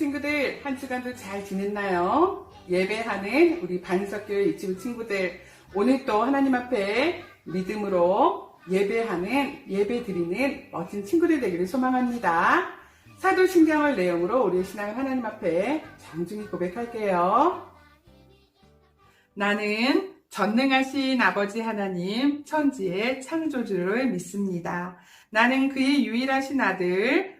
친구들 한 주간도 잘 지냈나요? 예배하는 우리 반석교회 유치부 친구들 오늘 또 하나님 앞에 믿음으로 예배하는 예배 드리는 멋진 친구들 되기를 소망합니다. 사도신경을 내용으로 우리의 신앙을 하나님 앞에 정중히 고백할게요. 나는 전능하신 아버지 하나님 천지의 창조주를 믿습니다. 나는 그의 유일하신 아들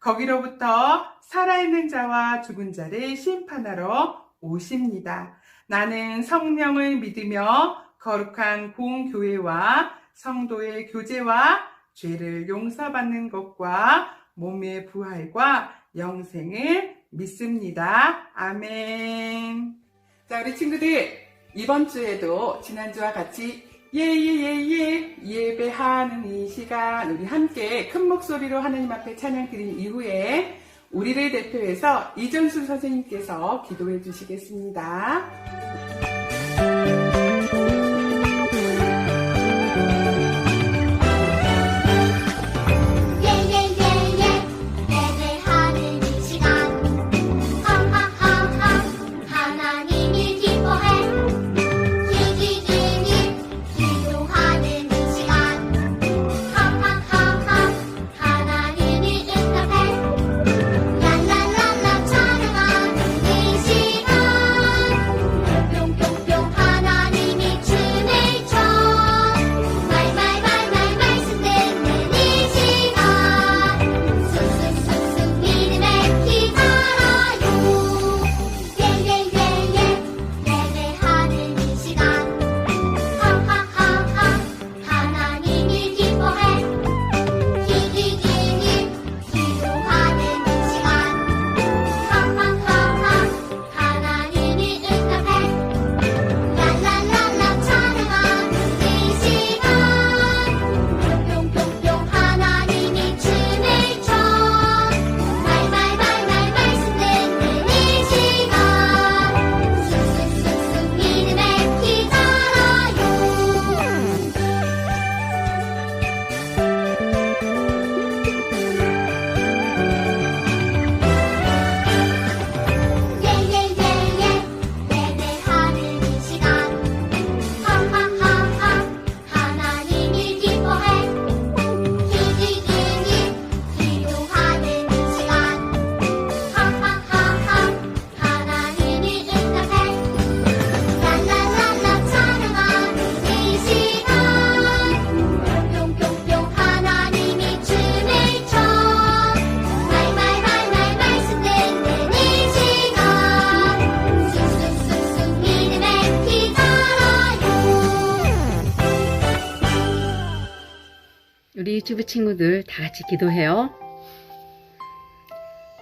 거기로부터 살아있는 자와 죽은 자를 심판하러 오십니다. 나는 성령을 믿으며 거룩한 공교회와 성도의 교제와 죄를 용서받는 것과 몸의 부활과 영생을 믿습니다. 아멘. 자, 우리 친구들, 이번 주에도 지난주와 같이 예예예 예 예 배하는 이 시간 우리 함께 큰 목소리로 하나님 앞에 찬양 드린 이후에 우리를 대표해서 이정수 선생님께서 기도해 주시겠습니다. 유튜브 친구들 다 같이 기도해요.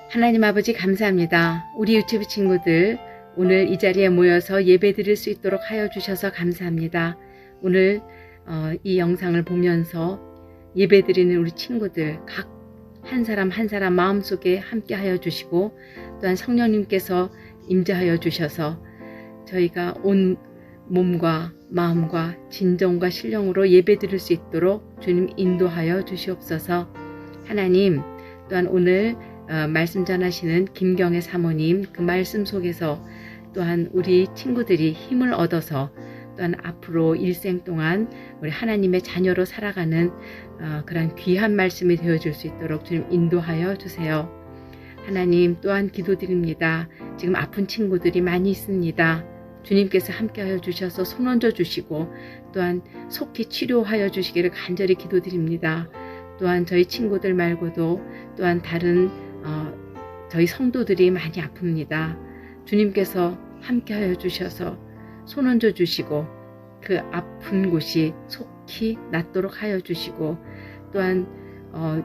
하나님 아버지 감사합니다. 우리 유튜브 친구들 오늘 이 자리에 모여서 예배 드릴 수 있도록 하여 주셔서 감사합니다. 오늘 어, 이 영상을 보면서 예배 드리는 우리 친구들 각 한 사람 한 사람 마음속에 함께 하여 주시고 또한 성령님께서 임재하여 주셔서 저희가 온 몸과 마음과 진정과 신령으로 예배 드릴 수 있도록 주님 인도하여 주시옵소서. 하나님, 또한 오늘 어, 말씀 전하시는 김경애 사모님 그 말씀 속에서 또한 우리 친구들이 힘을 얻어서 또한 앞으로 일생 동안 우리 하나님의 자녀로 살아가는 어, 그런 귀한 말씀이 되어줄 수 있도록 주님 인도하여 주세요. 하나님 또한 기도드립니다. 지금 아픈 친구들이 많이 있습니다. 주님께서 함께하여 주셔서 손 얹어 주시고 또한 속히 치료하여 주시기를 간절히 기도드립니다. 또한 저희 친구들 말고도 또한 다른 어, 저희 성도들이 많이 아픕니다. 주님께서 함께하여 주셔서 손 얹어 주시고 그 아픈 곳이 속히 낫도록 하여 주시고 또한 어,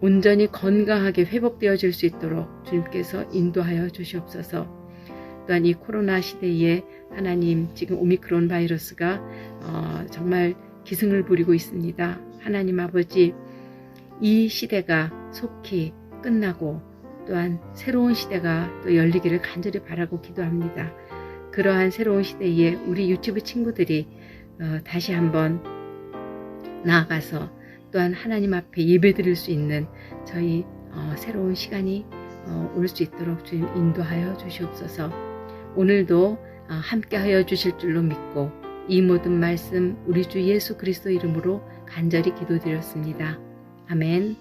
온전히 건강하게 회복되어질 수 있도록 주님께서 인도하여 주시옵소서. 또한 이 코로나 시대에 하나님 지금 오미크론 바이러스가 어, 정말 기승을 부리고 있습니다. 하나님 아버지 이 시대가 속히 끝나고 또한 새로운 시대가 또 열리기를 간절히 바라고 기도합니다. 그러한 새로운 시대에 우리 유튜브 친구들이 어, 다시 한번 나아가서 또한 하나님 앞에 예배 드릴 수 있는 저희 어, 새로운 시간이 어, 올수 있도록 주님 인도하여 주시옵소서. 오늘도 어, 함께하여 주실 줄로 믿고 이 모든 말씀 우리 주 예수 그리스도 이름으로 간절히 기도드렸습니다. 아멘.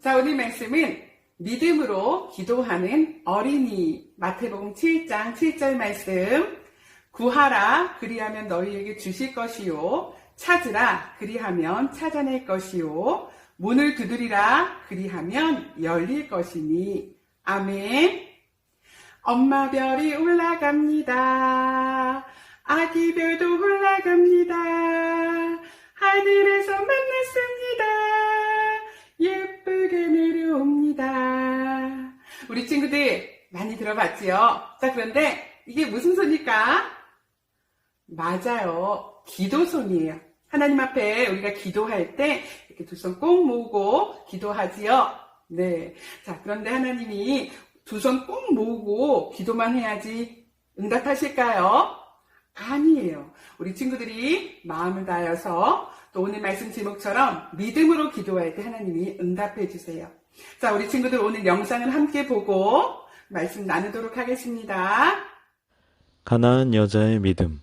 자, 오늘 말씀은 믿음으로 기도하는 어린이 마태복음 7장 7절 말씀. 구하라 그리하면 너희에게 주실 것이요. 찾으라 그리하면 찾아낼 것이요. 문을 두드리라 그리하면 열릴 것이니. 아멘 엄마 별이 올라갑니다 아기 별도 올라갑니다 하늘에서 만났습니다 예쁘게 내려옵니다. 우리 친구들 많이 들어봤지요? 자, 그런데 이게 무슨 소니까? 맞아요. 기도손이에요. 하나님 앞에 우리가 기도할 때 이렇게 두 손 꼭 모으고 기도하지요? 네. 자, 그런데 하나님이 두 손 꼭 모으고 기도만 해야지 응답하실까요? 아니에요. 우리 친구들이 마음을 다하여서 또 오늘 말씀 제목처럼 믿음으로 기도할 때 하나님이 응답해 주세요. 자, 우리 친구들 오늘 영상을 함께 보고 말씀 나누도록 하겠습니다. 가나안 여자의 믿음.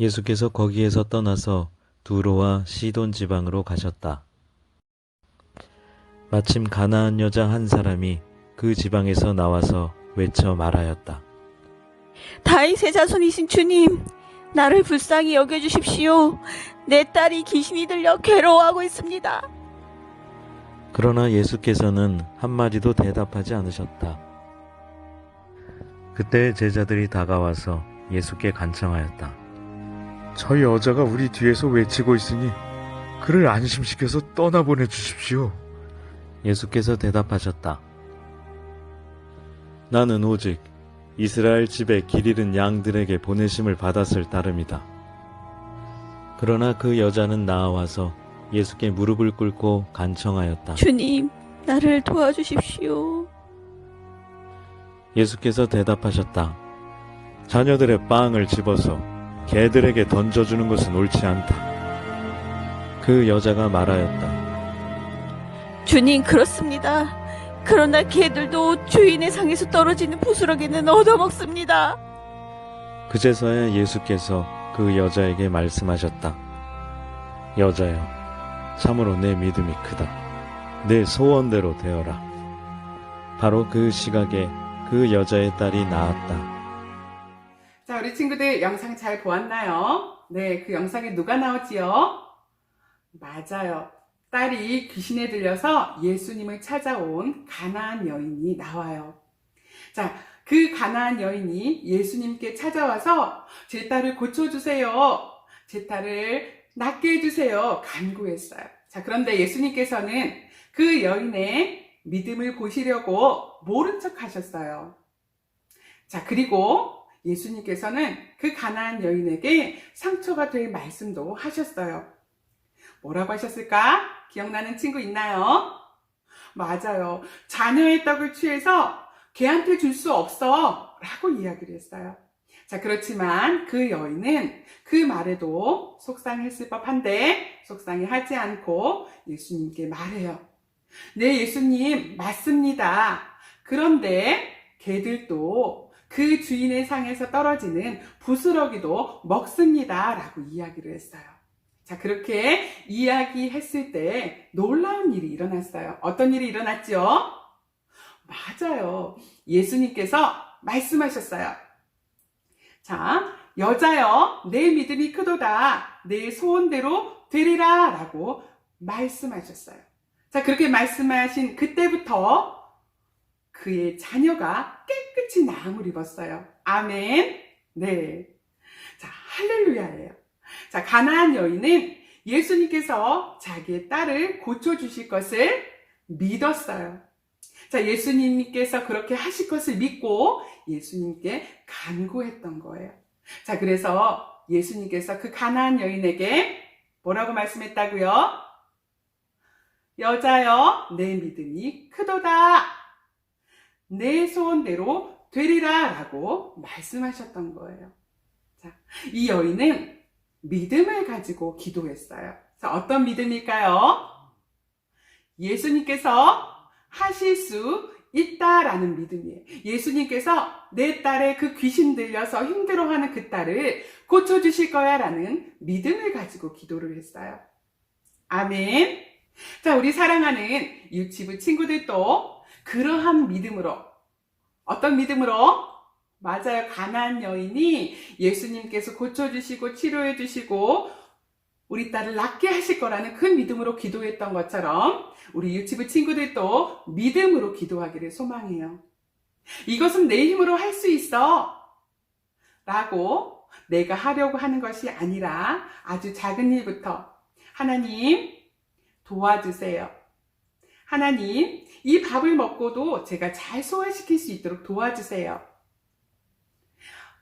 예수께서 거기에서 떠나서 두로와 시돈 지방으로 가셨다. 마침 가나안 여자 한 사람이 그 지방에서 나와서 외쳐 말하였다. 다윗의 자손이신 주님, 나를 불쌍히 여겨 주십시오. 내 딸이 귀신이 들려 괴로워하고 있습니다. 그러나 예수께서는 한마디도 대답하지 않으셨다. 그때 제자들이 다가와서 예수께 간청하였다. 저 여자가 우리 뒤에서 외치고 있으니 그를 안심시켜서 떠나보내 주십시오. 예수께서 대답하셨다. 나는 오직 이스라엘 집에 길 잃은 양들에게 보내심을 받았을 따름이다. 그러나 그 여자는 나와서 예수께 무릎을 꿇고 간청하였다. 주님, 나를 도와주십시오. 예수께서 대답하셨다. 자녀들의 빵을 집어서 개들에게 던져주는 것은 옳지 않다. 그 여자가 말하였다. 주님, 그렇습니다. 그러나 개들도 주인의 상에서 떨어지는 부스러기는 얻어먹습니다. 그제서야 예수께서 그 여자에게 말씀하셨다. 여자여, 참으로 내 믿음이 크다. 내 소원대로 되어라. 바로 그 시각에 그 여자의 딸이 나았다. 자, 우리 친구들 영상 잘 보았나요? 네, 그 영상에 누가 나오지요? 맞아요. 딸이 귀신에 들려서 예수님을 찾아온 가나안 여인이 나와요. 자, 그 가나안 여인이 예수님께 찾아와서 제 딸을 고쳐주세요. 제 딸을 낫게 해주세요. 간구했어요. 자, 그런데 예수님께서는 그 여인의 믿음을 보시려고 모른 척 하셨어요. 자, 그리고 예수님께서는 그 가나안 여인에게 상처가 될 말씀도 하셨어요. 뭐라고 하셨을까? 기억나는 친구 있나요? 맞아요. 자녀의 떡을 취해서 걔한테 줄 수 없어. 라고 이야기를 했어요. 자, 그렇지만 그 여인은 그 말에도 속상했을 법한데 속상해 하지 않고 예수님께 말해요. 네, 예수님, 맞습니다. 그런데 개들도 그 주인의 상에서 떨어지는 부스러기도 먹습니다. 라고 이야기를 했어요. 자, 그렇게 이야기했을 때 놀라운 일이 일어났어요. 어떤 일이 일어났죠? 맞아요. 예수님께서 말씀하셨어요. 자, 여자여, 내 믿음이 크도다. 내 소원대로 되리라. 라고 말씀하셨어요. 자, 그렇게 말씀하신 그때부터 그의 자녀가 깨끗이 나음을 입었어요. 아멘. 네. 자, 할렐루야예요. 자, 가나안 여인은 예수님께서 자기의 딸을 고쳐주실 것을 믿었어요. 자, 예수님께서 그렇게 하실 것을 믿고 예수님께 간구했던 거예요. 자, 그래서 예수님께서 그 가나안 여인에게 뭐라고 말씀했다고요? 여자여, 내 믿음이 크도다. 내 소원대로 되리라 라고 말씀하셨던 거예요. 자, 이 여인은 믿음을 가지고 기도했어요. 자, 어떤 믿음일까요? 예수님께서 하실 수 있다라는 믿음이에요. 예수님께서 내 딸의 그 귀신 들려서 힘들어하는 그 딸을 고쳐주실 거야 라는 믿음을 가지고 기도를 했어요. 아멘. 자, 우리 사랑하는 유치부 친구들도 그러한 믿음으로, 어떤 믿음으로? 맞아요. 가난 여인이 예수님께서 고쳐주시고 치료해주시고 우리 딸을 낫게 하실 거라는 그 믿음으로 기도했던 것처럼 우리 유치부 친구들도 믿음으로 기도하기를 소망해요. 이것은 내 힘으로 할 수 있어. 라고 내가 하려고 하는 것이 아니라 아주 작은 일부터 하나님 도와주세요. 하나님, 이 밥을 먹고도 제가 잘 소화시킬 수 있도록 도와주세요.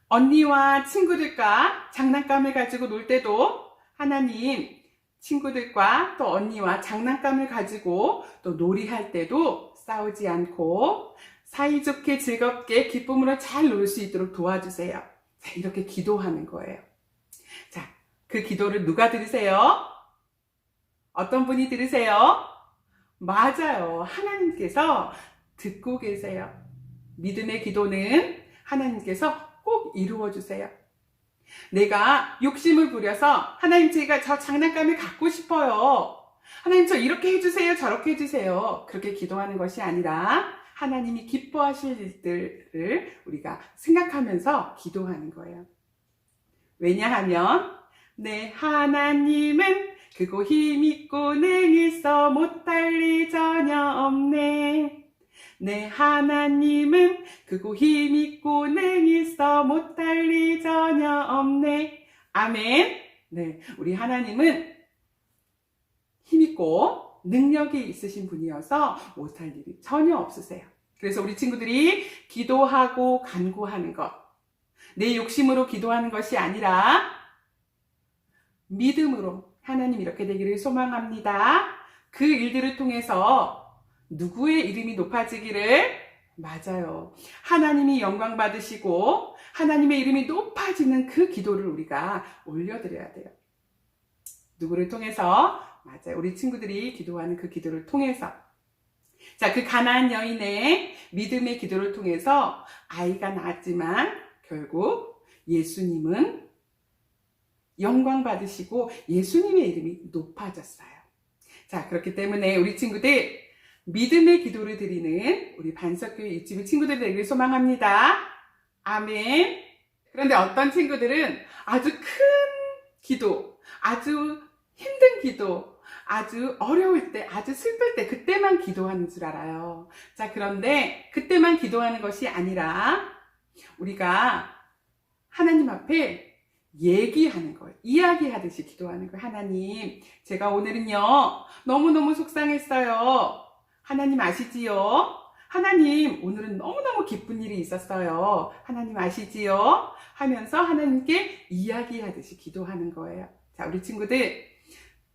언니와 친구들과 장난감을 가지고 놀 때도 하나님, 친구들과 또 언니와 장난감을 가지고 또 놀이할 때도 싸우지 않고 사이좋게 즐겁게 기쁨으로 잘 놀 수 있도록 도와주세요. 자, 이렇게 기도하는 거예요. 자, 그 기도를 누가 들으세요? 어떤 분이 들으세요? 맞아요. 하나님께서 듣고 계세요. 믿음의 기도는 하나님께서 꼭 이루어 주세요. 내가 욕심을 부려서 하나님 제가 저 장난감을 갖고 싶어요. 하나님 저 이렇게 해주세요. 저렇게 해주세요. 그렇게 기도하는 것이 아니라 하나님이 기뻐하실 일들을 우리가 생각하면서 기도하는 거예요. 왜냐하면 내 하나님은 그고 힘있고 능있어 못할 리 전혀 없네. 내 하나님은 그고 힘있고 능있어 못할 리 전혀 없네. 아멘. 네, 우리 하나님은 힘있고 능력이 있으신 분이어서 못할 일이 전혀 없으세요. 그래서 우리 친구들이 기도하고 간구하는 것, 내 욕심으로 기도하는 것이 아니라 믿음으로 하나님 이렇게 되기를 소망합니다. 그 일들을 통해서 누구의 이름이 높아지기를 맞아요. 하나님이 영광 받으시고 하나님의 이름이 높아지는 그 기도를 우리가 올려드려야 돼요. 누구를 통해서 맞아요. 우리 친구들이 기도하는 그 기도를 통해서 자, 그 가나안 여인의 믿음의 기도를 통해서 아이가 낳았지만 결국 예수님은 영광 받으시고 예수님의 이름이 높아졌어요. 자, 그렇기 때문에 우리 친구들 믿음의 기도를 드리는 우리 반석교회 입지부 친구들 되길 소망합니다. 아멘. 그런데 어떤 친구들은 아주 큰 기도, 아주 힘든 기도, 아주 어려울 때, 아주 슬플 때, 그때만 기도하는 줄 알아요. 자, 그런데 그때만 기도하는 것이 아니라 우리가 하나님 앞에 얘기하는 거예요. 이야기하듯이 기도하는 거예요. 하나님, 제가 오늘은요, 너무너무 속상했어요. 하나님 아시지요? 하나님, 오늘은 너무너무 기쁜 일이 있었어요. 하나님 아시지요? 하면서 하나님께 이야기하듯이 기도하는 거예요. 자, 우리 친구들,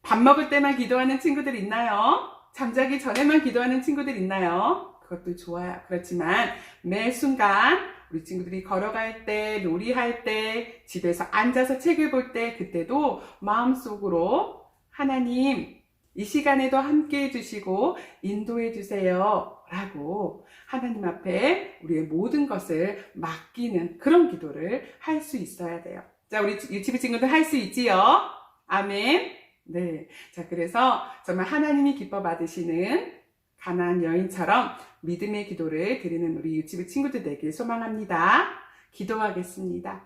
밥 먹을 때만 기도하는 친구들 있나요? 잠자기 전에만 기도하는 친구들 있나요? 그것도 좋아요. 그렇지만 매 순간 우리 친구들이 걸어갈 때, 놀이할 때, 집에서 앉아서 책을 볼 때, 그때도 마음속으로 하나님, 이 시간에도 함께 해주시고, 인도해 주세요. 라고 하나님 앞에 우리의 모든 것을 맡기는 그런 기도를 할 수 있어야 돼요. 자, 우리 유치부 친구들 할 수 있지요? 아멘. 네. 자, 그래서 정말 하나님이 기뻐 받으시는 가난 여인처럼 믿음의 기도를 드리는 우리 유치부 친구들 되길 소망합니다. 기도하겠습니다.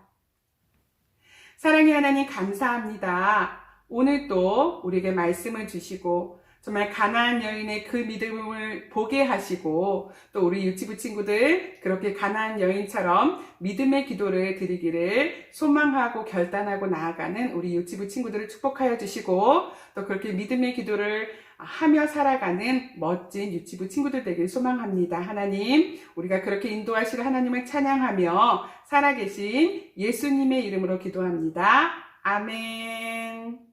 사랑의 하나님 감사합니다. 오늘 또 우리에게 말씀을 주시고 정말 가나안 여인의 그 믿음을 보게 하시고 또 우리 유치부 친구들 그렇게 가나안 여인처럼 믿음의 기도를 드리기를 소망하고 결단하고 나아가는 우리 유치부 친구들을 축복하여 주시고 또 그렇게 믿음의 기도를 하며 살아가는 멋진 유치부 친구들 되길 소망합니다. 하나님, 우리가 그렇게 인도하실 하나님을 찬양하며 살아계신 예수님의 이름으로 기도합니다. 아멘.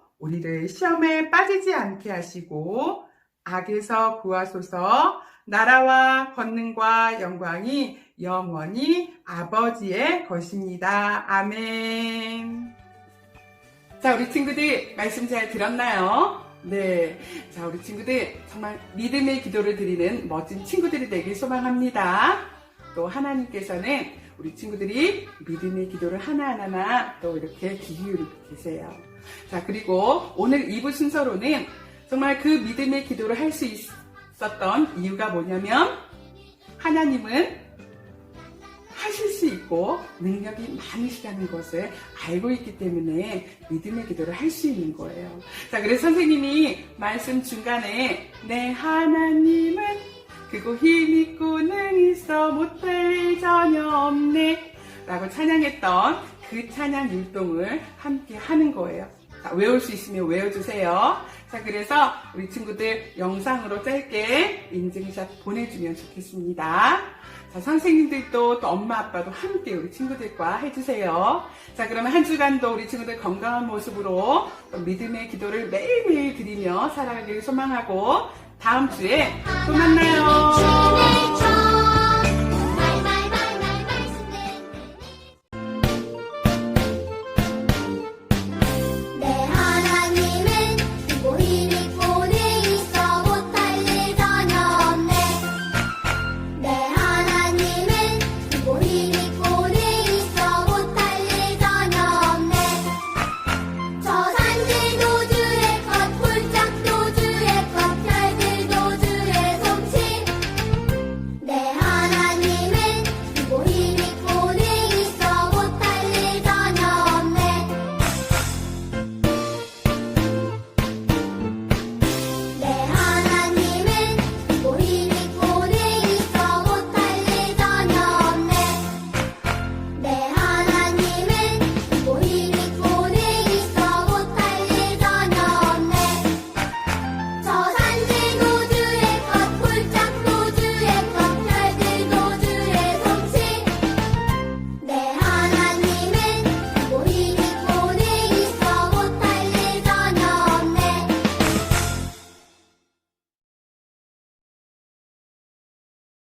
우리를 시험에 빠지지 않게 하시고 악에서 구하소서 나라와 권능과 영광이 영원히 아버지의 것입니다. 아멘. 자, 우리 친구들 말씀 잘 들었나요? 네. 자, 우리 친구들 정말 믿음의 기도를 드리는 멋진 친구들이 되길 소망합니다. 또 하나님께서는 우리 친구들이 믿음의 기도를 하나하나 또 이렇게 기울이고 계세요. 자, 그리고 오늘 2부 순서로는 정말 그 믿음의 기도를 할 수 있었던 이유가 뭐냐면 하나님은 하실 수 있고 능력이 많으시다는 것을 알고 있기 때문에 믿음의 기도를 할 수 있는 거예요. 자, 그래서 선생님이 말씀 중간에 내 하나님은 그고 힘 있고는 있어 못할 일 전혀 없네 라고 찬양했던 그 찬양 율동을 함께 하는 거예요. 자, 외울 수 있으면 외워주세요. 자, 그래서 우리 친구들 영상으로 짧게 인증샷 보내주면 좋겠습니다. 자, 선생님들도 또 엄마 아빠도 함께 우리 친구들과 해주세요. 자, 그러면 한 주간도 우리 친구들 건강한 모습으로 또 믿음의 기도를 매일매일 드리며 살아가길 소망하고 다음 주에 또 만나요.